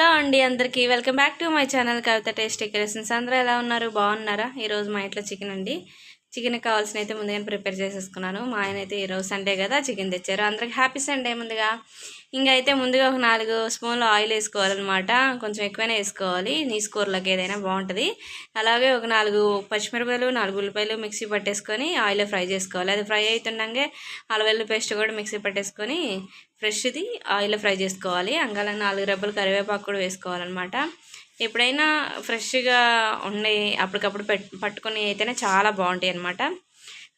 Hello అండి అందరికీ. Welcome back to my channel Kavitha tasty creations అందరూ ఎలా ఉన్నారు? బాగున్నారా? ఈరోజు మా ఇంట్లో చికెన్ అండి. చికెన్ కావాల్సిన అయితే ముందుగానే ప్రిపేర్ చేసేసుకున్నాను. మా ఆయన అయితే ఈరోజు సండే కదా చికెన్ తెచ్చారు. అందరికి హ్యాపీ సండే ముందుగా. ఇంకా అయితే ముందుగా ఒక నాలుగు స్పూన్లు ఆయిల్ వేసుకోవాలన్నమాట. కొంచెం ఎక్కువనే వేసుకోవాలి. నీసు కూరలోకి ఏదైనా బాగుంటుంది. అలాగే ఒక నాలుగు పచ్చిమిరపకాయలు నాలుగు ఉల్లిపాయలు మిక్సీ పట్టేసుకొని ఆయిల్లో ఫ్రై చేసుకోవాలి. అది ఫ్రై అవుతుండగా అలవెల్లు పేస్ట్ కూడా మిక్సీ పట్టేసుకొని ఫ్రెష్ది ఆయిల్లో ఫ్రై చేసుకోవాలి. అంగాల నాలుగు రెబ్బలు కరివేపాకు కూడా వేసుకోవాలన్నమాట. ఎప్పుడైనా ఫ్రెష్గా ఉండి అప్పటికప్పుడు పెట్ పట్టుకొని అయితేనే చాలా బాగుంటాయి అనమాట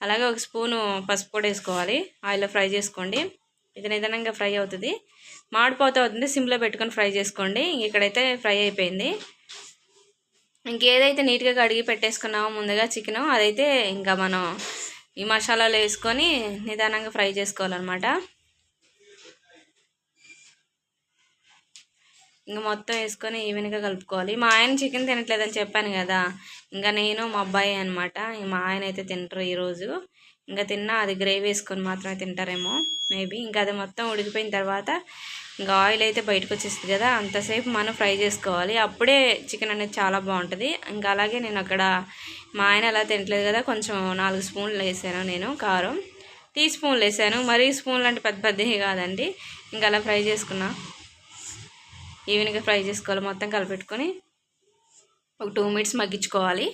అలాగే ఒక స్పూను పసుపు కూడా వేసుకోవాలి. ఆయిల్లో ఫ్రై చేసుకోండి. ఇది నిదానంగా ఫ్రై అవుతుంది. మాడిపోతూ అవుతుంది. సిమ్లో పెట్టుకొని ఫ్రై చేసుకోండి. ఇక్కడైతే ఫ్రై అయిపోయింది. ఇంకేదైతే నీట్గా కడిగి పెట్టేసుకున్నామో ముందుగా చికెన్ అదైతే ఇంకా మనం ఈ మసాలాలు వేసుకొని నిదానంగా ఫ్రై చేసుకోవాలన్నమాట. ఇంకా మొత్తం వేసుకొని ఈవెన్గా కలుపుకోవాలి. మా ఆయన చికెన్ తినట్లేదని చెప్పాను కదా ఇంకా నేను మా అబ్బాయి అనమాట మా ఆయన అయితే తింటారు ఈరోజు. ఇంకా తిన్నా అది గ్రేవీ వేసుకొని మాత్రమే తింటారేమో మేబీ. ఇంకా అది మొత్తం ఉడికిపోయిన తర్వాత ఇంకా ఆయిల్ అయితే బయటకు వచ్చేస్తుంది కదా అంతసేపు మనం ఫ్రై చేసుకోవాలి. అప్పుడే చికెన్ అనేది చాలా బాగుంటుంది. ఇంకా అలాగే నేను అక్కడ మా ఆయన అలా తినట్లేదు కదా కొంచెం నాలుగు స్పూన్లు వేసాను నేను కారం. టీ స్పూన్లు వేసాను. మరీ స్పూన్లు అంటే పెద్ద పెద్దవి కాదండి. ఇంకా అలా ఫ్రై చేసుకున్నా. ఈవెన్గా ఫ్రై చేసుకోవాలి. మొత్తం కలిపెట్టుకొని ఒక టూ మినిట్స్ మగ్గించుకోవాలి.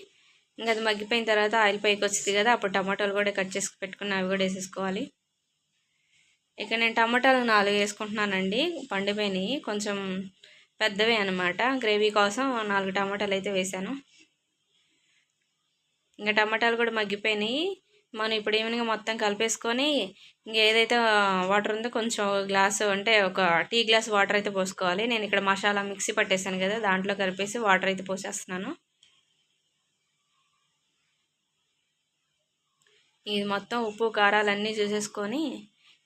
ఇంకా అది మగ్గిపోయిన తర్వాత ఆయిల్ పైకి వచ్చింది కదా అప్పుడు టమాటాలు కూడా కట్ చేసి పెట్టుకుని అవి కూడా వేసేసుకోవాలి. ఇక నేను టమాటాలు నాలుగు వేసుకుంటున్నానండి. పండిపోయినాయి. కొంచెం పెద్దవి అనమాట గ్రేవీ కోసం నాలుగు టమాటాలు అయితే వేసాను. ఇంకా టమాటాలు కూడా మగ్గిపోయినాయి. మనం ఇప్పుడు ఈవినింగ్ మొత్తం కలిపేసుకొని ఇంకా ఏదైతే వాటర్ ఉందో కొంచెం గ్లాసు అంటే ఒక టీ గ్లాస్ వాటర్ అయితే పోసుకోవాలి. నేను ఇక్కడ మసాలా మిక్సీ పట్టేసాను కదా దాంట్లో కలిపేసి వాటర్ అయితే పోసేస్తున్నాను. ఇది మొత్తం ఉప్పు కారాలు అన్నీ చూసేసుకొని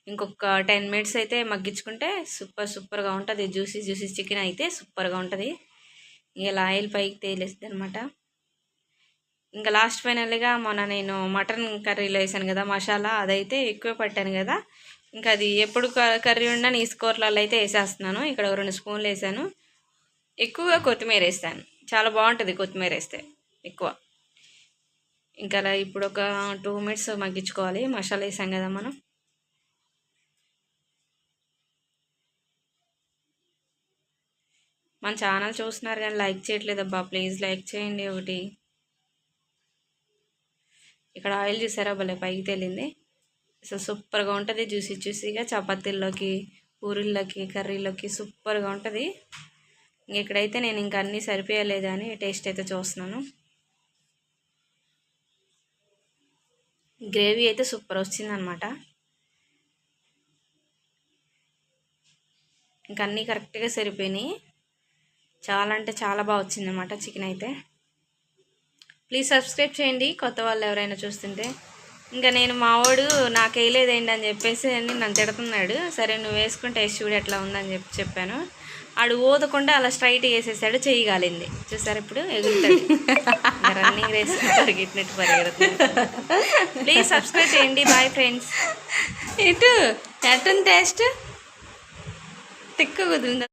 ఇంకొక టెన్ మినిట్స్ అయితే మగ్గించుకుంటే సూపర్ సూపర్గా ఉంటుంది. జ్యూసీ జ్యూసీ చికెన్ అయితే సూపర్గా ఉంటుంది. ఇలా ఆయిల్ పైకి తేలేస్తుంది అనమాట ఇంకా లాస్ట్ ఫైనల్గా మొన్న నేను మటన్ కర్రీలో వేసాను కదా మసాలా అదైతే ఎక్కువ పట్టాను కదా. ఇంకా అది ఎప్పుడు కర్రీ ఉన్నా నీ స్కోర్లలో అయితే వేసేస్తున్నాను. ఇక్కడ రెండు స్పూన్లు వేసాను. ఎక్కువగా కొత్తిమీర వేస్తాను. చాలా బాగుంటుంది కొత్తిమీర వేస్తే ఎక్కువ. ఇంకా అలా ఇప్పుడు ఒక టూ మినిట్స్ మగ్గించుకోవాలి. మసాలా వేసాం కదా మనం. మన ఛానల్ చూస్తున్నారు కానీ లైక్ చేయట్లేదబ్బా ప్లీజ్ లైక్ చేయండి ఒకటి. ఇక్కడ ఆయిల్ చూసారా? భలే పైకి తేలింది. అసలు సూపర్గా ఉంటుంది. జ్యూసీ జ్యూసీగా చపాతీల్లోకి పూరీల్లోకి కర్రీలోకి సూపర్గా ఉంటుంది. ఇక్కడైతే నేను ఇంకా అన్నీ సరిపోయలేదని టేస్ట్ అయితే చూస్తున్నాను. గ్రేవీ అయితే సూపర్ వచ్చిందనమాట. ఇంకా అన్నీ కరెక్ట్గా సరిపోయినాయి. చాలా అంటే చాలా బాగా వచ్చిందనమాట చికెన్ అయితే. ప్లీజ్ సబ్స్క్రైబ్ చేయండి కొత్త వాళ్ళు ఎవరైనా చూస్తుంటే. ఇంకా నేను మావాడు నాకు వేయలేదేంటి అని చెప్పేసి నన్ను తిడుతున్నాడు. సరే నువ్వు వేసుకుంటే చూడు ఎట్లా ఉందని చెప్పి చెప్పాను. ఆడు ఓదకుండా అలా స్ట్రైట్ వేసేసాడు చేయగాలింది చూసారు ఇప్పుడు? ఎగురుతాడు. రన్నింగ్ రేస్ పరిగెట్టినట్టు పరిగెడుతుంది ప్లీజ్ సబ్స్క్రైబ్ చేయండి. Bye friends. ఇటు ఎట్టుంది టేస్ట్? తిక్క కుదిరిందా